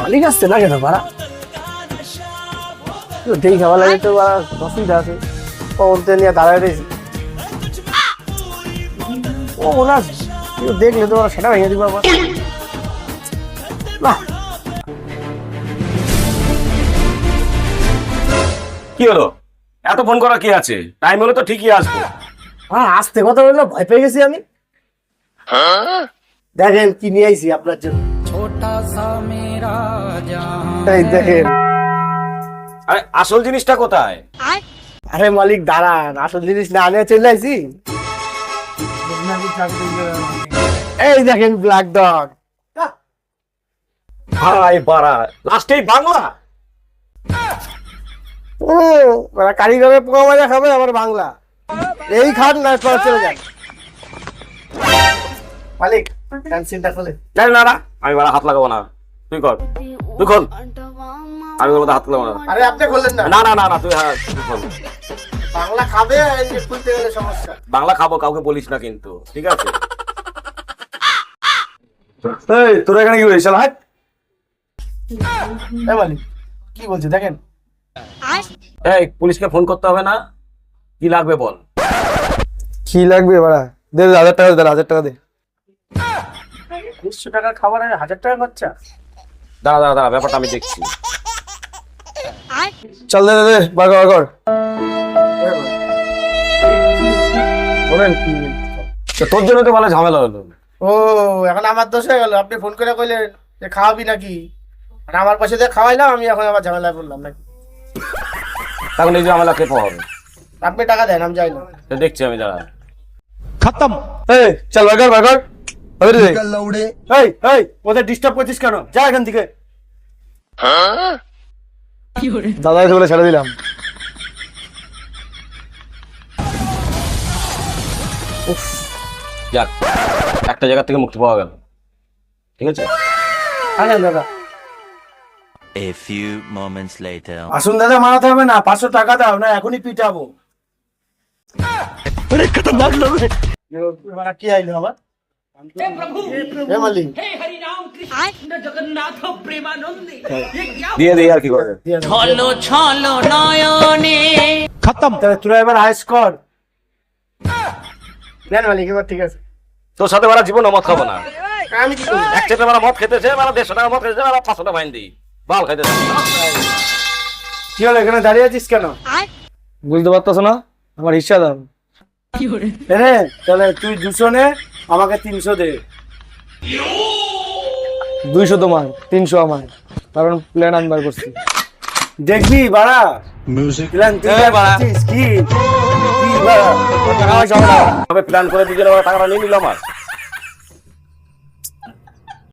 মালিক আসছে না কেন তো দেখি খাবার লাগে তো অসুবিধা আছে। ও নিয়ে দাঁড়ায় রয়েছে। ও ওনার দেখলে তো ওরা সেটা ভেঙে দিবো আবার না কি হলো? এত ফোন করা কি আছে? টাইম হলে তো ঠিকই আসব। হ্যাঁ আসতে কথা বলল ভয় পেয়ে গেছি আমি। দেখেন কি নিয়ে আইছি আপনার জন্য। এই দেখেন। আরে আসল জিনিসটা কোথায়? আরে মালিক দাঁড়ান আসল জিনিস না আনিয়ে চলে আইছি। এই দেখেন ব্ল্যাক ডগ। ভাই বাড়া লাস্টেই বাংলা? ও ওরা কারিগরের পোকা মাজা খাবে আবার বাংলা। এই খান না চলে যান। মালিক ক্যান্সিলটা খোলে। না না না আমি বাড়া হাত লাগাবো না। তুই কর তুই খোল। আমি ওর হাত লাগাবো না। আরে আপনি খোলেন না। না না না না তুই হ্যাঁ বাংলা খাবে আর এই যে খুলতে গেলে সমস্যা। বাংলা খাব কাউকে বলিস না কিন্তু ঠিক আছে? এই তোরা এখানে কি হাট। কি বলছে দেখেন। এই পুলিশকে ফোন করতে হবে না। কি লাগবে বল? কি লাগবে বাড়া? দে, হাজার টাকা দে হাজার টাকা দে। দেড়শো টাকার খাবার আর হাজার টাকা খরচা? দাঁড়া দাঁড়া দাঁড়া ব্যাপারটা আমি দেখছি। চল দে দে বার কর কর। বলেন। কি তোর জন্য তো ভালো ঝামেলা হলো। ও এখন আমার দোষ হয়ে গেল। আপনি ফোন করে কইলেন যে খাওয়াবি নাকি? আর আমার পাশে দিয়ে খাওয়াইলাম আমি এখন আবার ঝামেলায় পড়লাম নাকি? তখন এই ঝামেলা কে পাবে আপনি টাকা দেন আমি যাই না। দেখছি আমি দাঁড়া। খতম। এই চল বার কর। ওদের ডিস্টার্ব করছিস কেন? যা এখান থেকে। দাদা এসে বলে ছেড়ে দিলাম। যাক একটা জায়গা থেকে মুক্তি পাওয়া গেল। ঠিক আছে? আসেন দাদা। A few moments later. আসুন দাদা মারাতে হবে না পাঁচশো টাকা দাও না এখনই পিটাবো। এবার কি আইলো আবার? হে মালিক! দিয়ে দিই আর কি করে? ছলো ছলো নয়নে। তাহলে তোরা এবার আইস কর নেন মালিক এবার ঠিক আছে। তোর সাথে জীবন মদ খাব না। আমি কি করি? এক চেটে মদ খেতেছে মারা দেড়শো টাকা মদ খেতেছে পাঁচশো টাকা ফাইন দিই। বাল খাইতেছে। কি হলো এখানে দাঁড়িয়ে আছিস কেন? বুঝতে পারতাছ না? আমার হিসা রে তাহলে তুই দুশো নে আমাকে তিনশো দে। দুইশো তোমার তিনশো আমার। কারণ প্ল্যান আনবার বার করছি। দেখবি বাড়া। প্ল্যান? কি? আমি প্ল্যান করে দিয়ে টাকাটা নিয়ে নিলাম আর